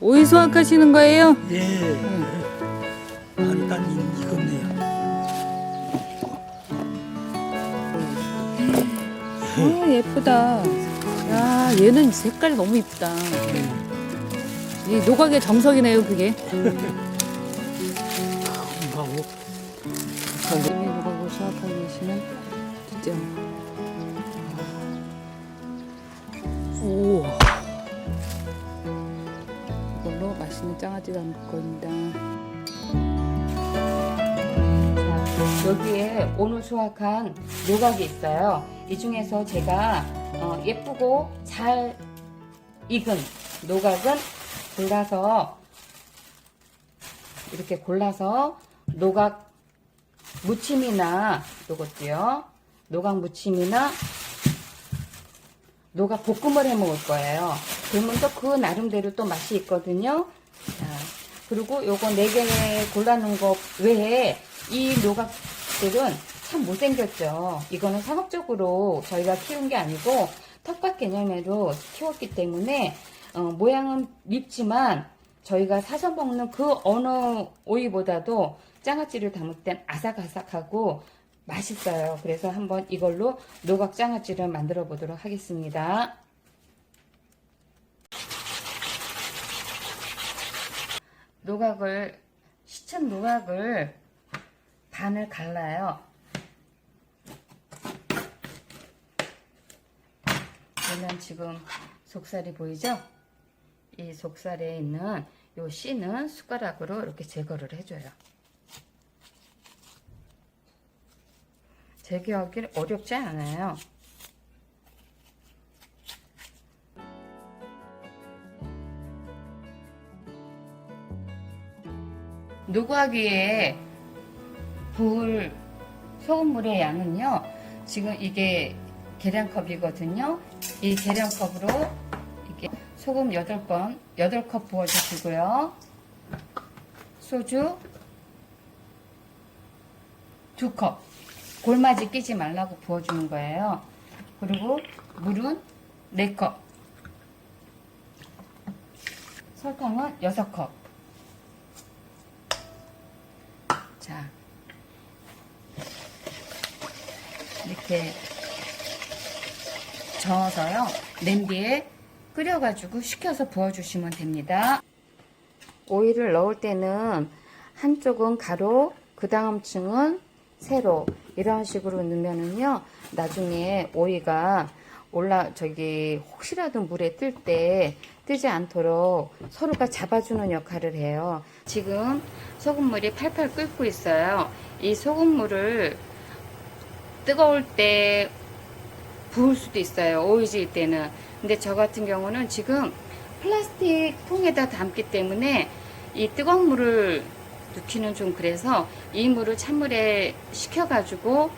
오이 수확하시는 거예요? 예. 한단 이건네요. 아 예쁘다. 야 얘는 색깔이 너무 이쁘다. 이 노각의 정석이네요 그게. 하고 이미 노각을 수확하고 계시는 진짜. 담을 겁니다. 자, 여기에 오늘 수확한 노각이 있어요. 이 중에서 제가 어, 예쁘고 잘 익은 노각은 골라서 이렇게 골라서 노각 무침이나 요것도요. 노각 무침이나 노각 볶음을 해 먹을 거예요. 그러면 또 그 나름대로 또 맛이 있거든요. 자, 그리고 요거 네개 골라놓은 거 외에 이 노각들은 참 못생겼죠. 이거는 상업적으로 저희가 키운 게 아니고 텃밭 개념으로 키웠기 때문에 어, 모양은 밉지만 저희가 사서 먹는 그 어느 오이보다도 장아찌를 담을 땐 아삭아삭하고 맛있어요. 그래서 한번 이걸로 노각 장아찌를 만들어 보도록 하겠습니다. 노각을 시친 노각을 반을 갈라요. 보면 지금 속살이 보이죠? 이 속살에 있는 요 씨는 숟가락으로 이렇게 제거를 해줘요. 제거하기 어렵지 않아요. 노과기에 부을 소금물의 양은요. 지금 이게 계량컵이거든요. 이 계량컵으로 이게 소금 8번, 8컵 부어주시고요. 소주 2컵. 골마지 끼지 말라고 부어주는 거예요. 그리고 물은 4컵. 설탕은 6컵. 자, 이렇게 저어서요. 냄비에 끓여가지고 식혀서 부어주시면 됩니다. 오이를 넣을 때는 한쪽은 가로, 그 다음 층은 세로 이런 식으로 넣으면은요. 나중에 오이가 올라 저기 혹시라도 물에 뜰 때 뜨지 않도록 서로가 잡아주는 역할을 해요. 지금 소금물이 팔팔 끓고 있어요. 이 소금물을 뜨거울 때 부을 수도 있어요. 오이질 때는. 근데 저 같은 경우는 지금 플라스틱 통에다 담기 때문에 이 뜨거운 물을 넣기는 좀 그래서 이 물을 찬물에 식혀가지고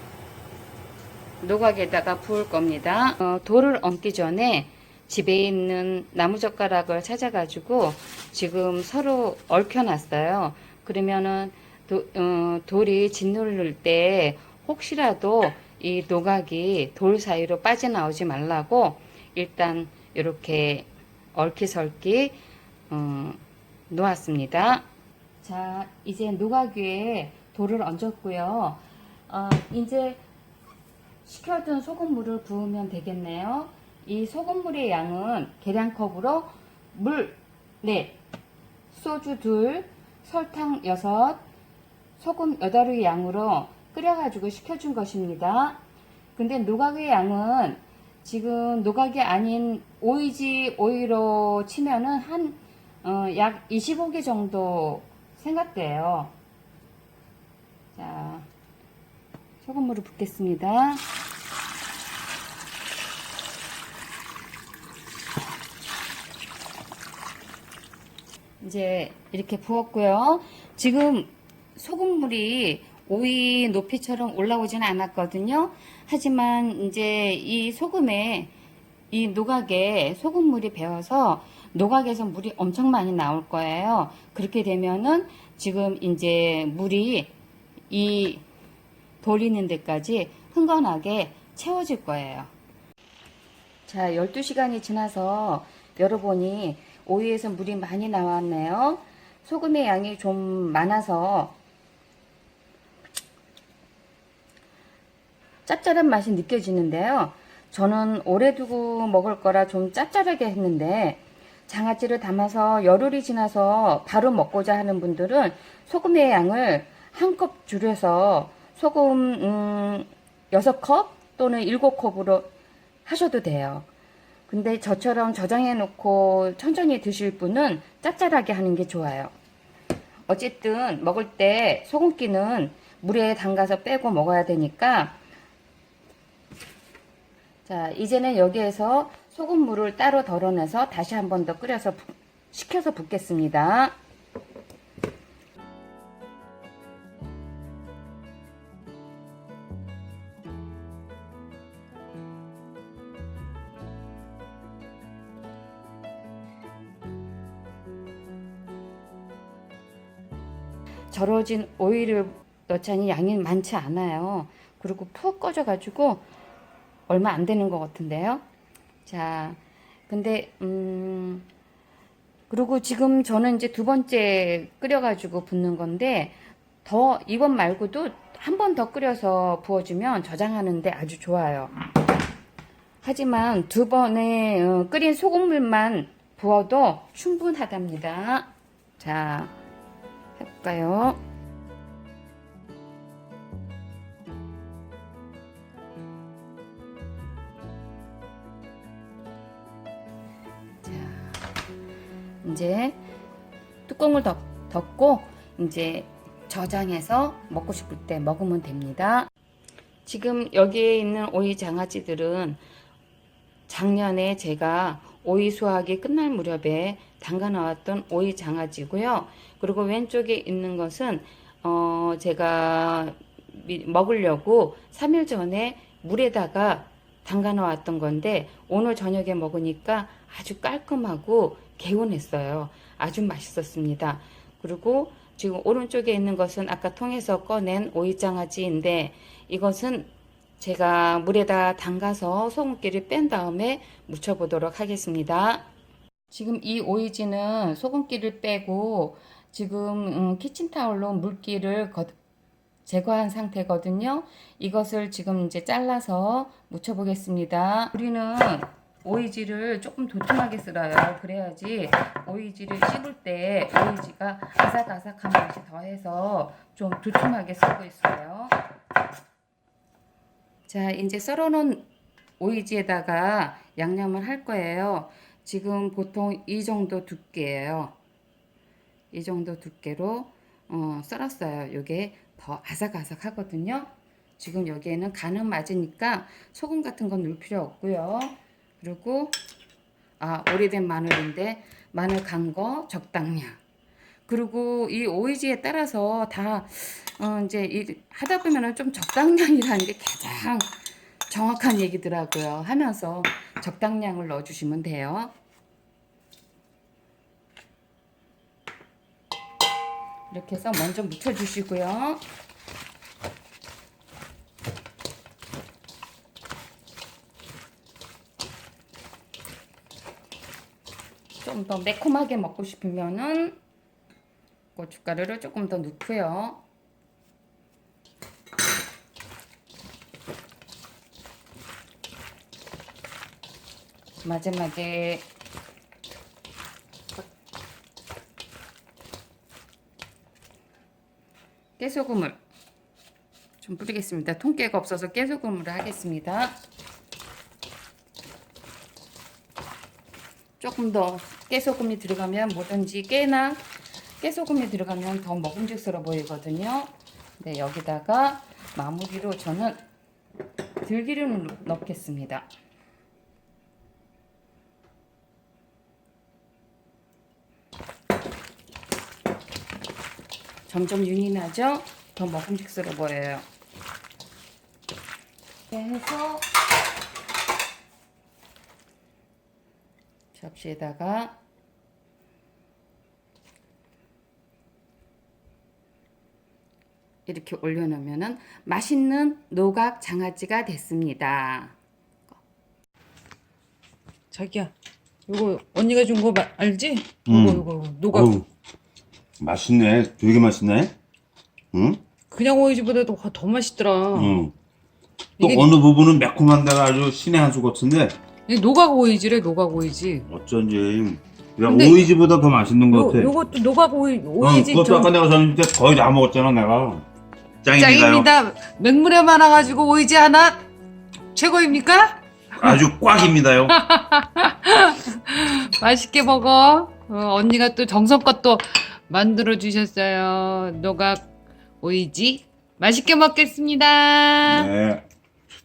노각에다가 부을 겁니다. 어, 돌을 얹기 전에 집에 있는 나무젓가락을 찾아가지고 지금 서로 얽혀놨어요. 그러면은 도, 어, 돌이 짓누를 때 혹시라도 이 노각이 돌 사이로 빠져나오지 말라고 일단 이렇게 얽히설키 어, 놓았습니다. 자, 이제 노각 위에 돌을 얹었고요. 어, 이제 식혀둔 소금물을 부으면 되겠네요. 이 소금물의 양은 계량컵으로 물 4, 소주 2, 설탕 6, 소금 8의 양으로 끓여가지고 식혀준 것입니다. 근데 노각의 양은 지금 노각이 아닌 오이지 오이로 치면은 한, 어, 약 25개 정도 생각돼요. 자, 소금물을 붓겠습니다. 이제 이렇게 부었고요. 지금 소금물이 오이 높이처럼 올라오지는 않았거든요. 하지만 이제 이 소금에 이 노각에 소금물이 배어서 노각에서 물이 엄청 많이 나올 거예요. 그렇게 되면은 지금 이제 물이 이 돌리는 데까지 흥건하게 채워질 거예요. 자, 12시간이 지나서 열어보니 오이에서 물이 많이 나왔네요. 소금의 양이 좀 많아서 짭짤한 맛이 느껴지는데요. 저는 오래 두고 먹을 거라 좀 짭짤하게 했는데 장아찌를 담아서 열흘이 지나서 바로 먹고자 하는 분들은 소금의 양을 한 컵 줄여서 소금 음, 6컵 또는 7컵으로 하셔도 돼요. 근데 저처럼 저장해 놓고 천천히 드실 분은 짭짤하게 하는 게 좋아요. 어쨌든 먹을 때 소금기는 물에 담가서 빼고 먹어야 되니까 자, 이제는 여기에서 소금물을 따로 덜어내서 다시 한 번 더 끓여서 부- 식혀서 붓겠습니다. 절여진 오일을 넣자니 양이 많지 않아요. 그리고 푹 꺼져가지고 얼마 안 되는 것 같은데요. 자, 근데 음 그리고 지금 저는 이제 두 번째 끓여가지고 붓는 건데 더 이번 말고도 한 번 더 끓여서 부어주면 저장하는데 아주 좋아요. 하지만 두 번에 어, 끓인 소금물만 부어도 충분하답니다. 자, 해 볼까요? 자, 이제 뚜껑을 덮, 덮고 이제 저장해서 먹고 싶을 때 먹으면 됩니다. 지금 여기에 있는 오이 장아찌들은 작년에 제가 오이 수확이 끝날 무렵에 담가 나왔던 오이 장아찌고요. 그리고 왼쪽에 있는 것은 어 제가 미- 먹으려고 3일 전에 물에다가 담가 놓았던 건데 오늘 저녁에 먹으니까 아주 깔끔하고 개운했어요. 아주 맛있었습니다. 그리고 지금 오른쪽에 있는 것은 아까 통에서 꺼낸 오이장아찌인데 이것은 제가 물에다 담가서 소금기를 뺀 다음에 묻혀보도록 하겠습니다. 지금 이 오이지는 소금기를 빼고 지금 음, 키친타올로 물기를 거- 제거한 상태거든요. 이것을 지금 이제 잘라서 묻혀보겠습니다. 우리는 오이지를 조금 도톰하게 썰어요. 그래야지 오이지를 씹을 때 오이지가 아삭아삭한 맛이 더해서 좀 도톰하게 썰고 있어요. 자, 이제 썰어놓은 오이지에다가 양념을 할 거예요. 지금 보통 이 정도 두께예요. 이 정도 두께로 어, 썰었어요. 이게 더 아삭아삭 하거든요. 지금 여기에는 간은 맞으니까 소금 같은 건 넣을 필요 없고요. 그리고 아 오래된 마늘인데 마늘 간 거 적당량. 그리고 이 오이지에 따라서 다 어, 이제 이, 하다 보면은 좀 적당량이라는 게 가장 정확한 얘기더라고요. 하면서 적당량을 넣어주시면 돼요. 이렇게 해서 먼저 묻혀주시고요. 좀 더 매콤하게 먹고 싶으면은 고춧가루를 조금 더 넣고요. 마지막에 깨소금을 좀 뿌리겠습니다. 통깨가 없어서 깨소금으로 하겠습니다. 조금 더 깨소금이 들어가면 뭐든지 깨나 깨소금이 들어가면 더 먹음직스러워 보이거든요. 네, 여기다가 마무리로 저는 들기름을 넣겠습니다. 점점 윤이 나죠? 더 먹음직스러워 보여요. 해서 접시에다가 이렇게 올려놓으면 맛있는 노각 장아찌가 됐습니다. 자기야, 이거 언니가 준 거 알지? 음. 이거 이거 노각 어우, 맛있네. 되게 맛있네. 응? 그냥 오이지보다도 더- 더 맛있더라. 응. 또 이게- 어느 부분은 매콤한 데가 아주 신의 한 수 같은데 이게 노각 오이지래 노각 오이지. 어쩐지 야, 근데 오이지보다 더 맛있는 것 요, 같아. 요것도 노각 오이 응, 오이지 그것도 좀 아까 내가 전에 거의 다 먹었잖아 내가. 짱입니다요. 짱입니다. 맹물에 많아가지고 오이지 하나 최고입니까? 아주 꽉입니다요. 맛있게 먹어. 어, 언니가 또 정성껏 또 만들어 주셨어요. 노각 오이지 맛있게 먹겠습니다. 네.